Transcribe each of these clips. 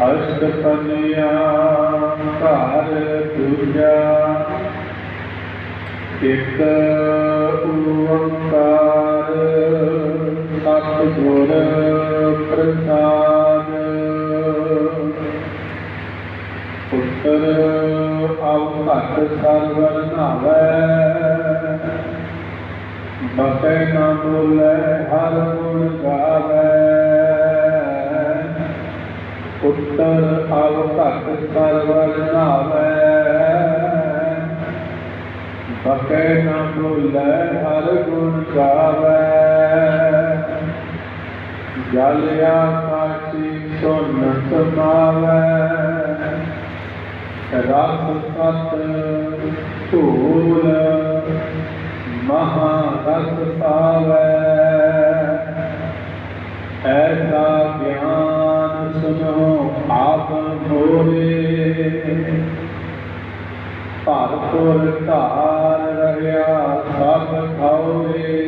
ਅਸ਼ਟਪਨੀਆ ਘਰ ਦੂਜਾ ਇੱਕ ਓੰਕਾਰ ਸਤਿਗੁਰ ਪ੍ਰਸਾਦ ਪੁੱਤਰ ਆਉ ਘਟ ਸਰਵਰ ਨਾਵੈ ਬਕੈ ਨਾ ਬੋਲੇ ਹਰ ਗੁਣ ਗਾਵੇ ਪੁੱਤਰ ਆਵ ਘਟ ਸਰਵਰ ਨਾਵੇ ਬਕੈ ਨਾ ਬੋਲੇ ਹਰ ਗੁਣ ਗਾਵੇ। ਜਲ ਆਕਾਸ਼ੀ ਸੁਨ ਸਮਾਵੇ। ਰਸ ਸਤ ਧੂਲ ਮਹਾਰਸ ਪਾਵੈ ਐਸਾ ਭਰਪੁਰ ਧਾਰ ਰਹਿਆ ਸਭ ਖਾਉਰੇ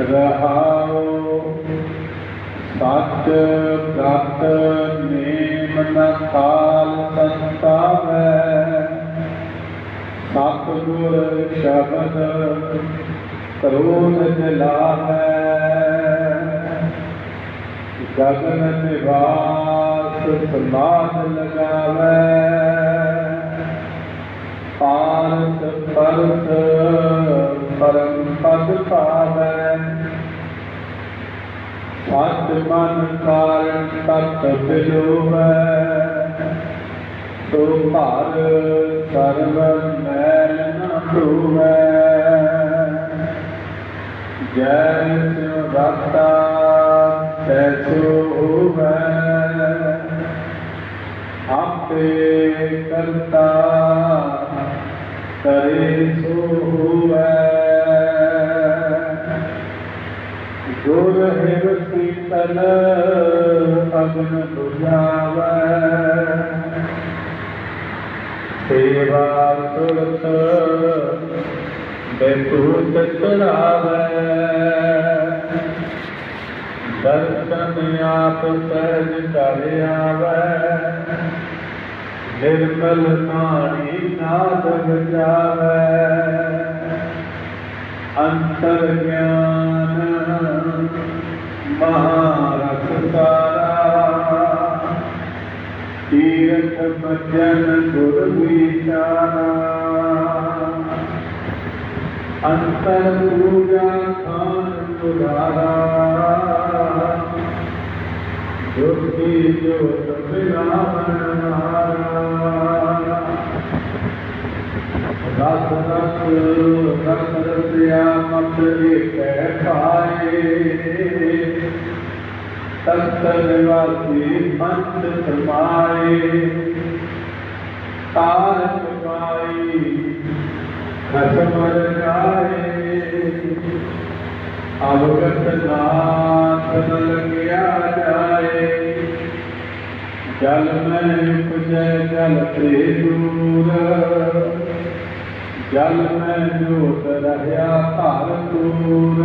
ਰਹਾਉ ਸੱਚ ਪ੍ਰਤ ਨੇਮ ਨ ਕਾਲ ਸੰਤਾਵੈ। ਸਤਿਗੁਰ ਸ਼ਬਦ ਕਰੋਨ ਜਲਾਵੈ ਗਗਨ ਨਿਵਾਸ ਸਮਾਦ ਲਗਾਵੈ। ਪਾਰਸ ਪਰਸ ਪਰਮ ਪਦ ਪਾਵੈ ਸਤ ਮਨ ਕਾਰਨ ਤਤ ਬਿਲੋਵੈ। ਸੋ ਭਾਰ ਸਰਬ ਮੈਲ ਨ ਧੂਵੈ ਜੈ ਸਿਉ ਰਤਾ ਤੈਸੋ ਹੋਵੈ। ਆਪੇ ਕਰਤਾ ਕਰੇ ਸੋ ਹੋਵੈ ਗੁਰ ਹਿਰ ਸੀਤਲ ਅਗਨ ਬੁਝਾਵੈ ਸੇਵਾ ਸੁਰਤ ਬੇਤੂਤ ਚੜਾਵੈ। ਦਰਸ਼ਨ ਆਪ ਸਹਿਜ ਕਰ ਆਵੈ। ਨਿਰਮਲ ਨਾਣੀ ਨਾਦ ਵਜਾਵੈ ਅੰਤਰ ਗਿਆਨ ਮਹਾਰਸ ਸਾਰਾ। ਤੀਰਥ ਭਜਨ ਗੁਰ ਵਿਚਾਰਾ। ਅੰਤਰ ਪੂਜਾ ਖਾਨ ਤੁਧਾਰਾ ਤਖਤ ਨਿਵਾਸੀ ਪੰਚ ਸਮਾਏ, ਤਾਰਕ ਪਾਈ ਖਸਮ ਰਜਾਏ ਅਵਗਤ ਨਾਥ ਨ ਲਗਿਆ ਜਾਏ, ਜਲ ਮੈਂ ਉਪਜੈ, ਜਲ ਤੇ ਦੂਰ। ਜਲ ਮੈਂ ਜੋਤ ਰਹਿਆ ਧਰ ਤੂਰ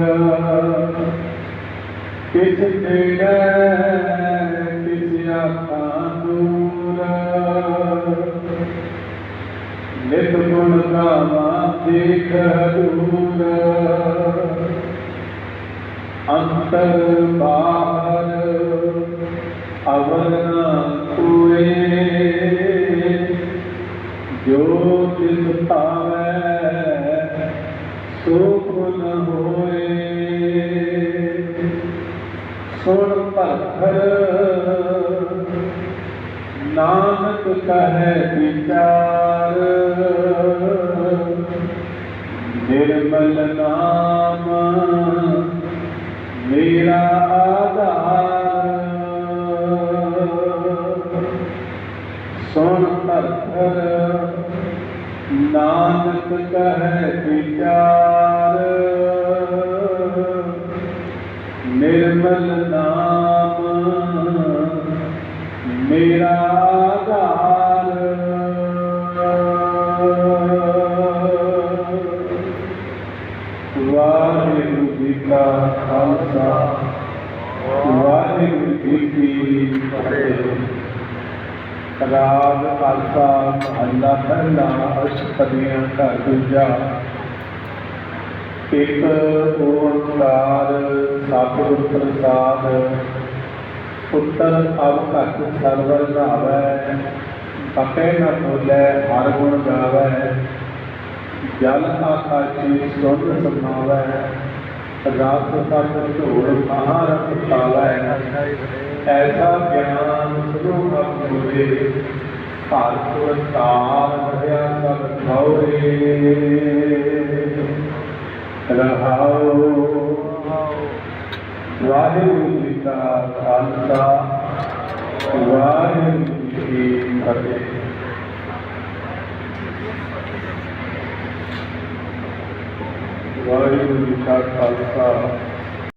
ਕਿਸ ਤੇੜੇ ਕਿਸ ਆਖਾਂ ਦੂਰ ਨਿਤ ਗੁਣ ਗਾਵਾਂ ਦੇਖ ਦੂਰ ਅੰਤਰ ਬਾਹਰ ਅਵਰ ਕੋਏ ਜੋ ਤਿਸ ਭਾਵੈ ਸੋ ਗੁਣ ਹੋਏ। ਸੁਣ ਭਖਰ ਨਾਨਕ ਕਹੈ ਵਿਚਾਰ। ਨਿਰਮਲ ਨਾਮ ਮੇਰਾ ਆਧਾਰ। ਸੁਣ ਭਖਰ ਨਾਨਕ ਕਹੈ ਵਿਚਾਰ। ਨਿਰਮਲ ਨਾਮ, ਮੇਰਾ ਆਧਾਰ। ਵਾਹਿਗੁਰੂ ਜੀ ਕਾ ਖਾਲਸਾ, ਵਾਹਿਗੁਰੂ ਜੀ ਕੀ ਫਤਿਹ। ਰਾਗ, ਖਾਲਸਾ, ਮਹੱਲਾ, ਪਹਿਲਾ ਅਸ਼ਟਪਦੀਆਂ ਘਰ ਦੂਜਾ ਇੱਕ ਓੰਕਾਰ ਸਤਿਗੁਰ ਪ੍ਰਸਾਦ ਪੁੱਤਰ ਅਬ ਘਟ ਸਰਵਰ ਧਾਵੈ ਪਤੇ ਨ ਭੁਲੈ ਹਰ ਗੁਣ ਗਾਵੈ, ਜਲ ਆਕਾਸ਼ੀ ਸੁਨ ਸਮਾਵੈ ਰਾਤ ਸਤ ਢੋਲ ਮਹਾਰਥ ਪਾਵੈ, ਐਸਾ ਗਿਆਨ ਸੁਨੋ ਮਤ ਹੋਏ ਭਾਰਤ ਤਾਰ ਭਰਿਆ ਸਭ ਥੋਰੇ ਰਹਾਉ ਵਾਹਿਗੁਰੂ ਜੀ ਕਾ ਖਾਲਸਾ ਵਾਹਿਗੁਰੂ ਜੀ ਕੀ ਫਤਿਹ। ਵਾਹਿਗੁਰੂ ਜੀ ਕਾ ਖਾਲਸਾ।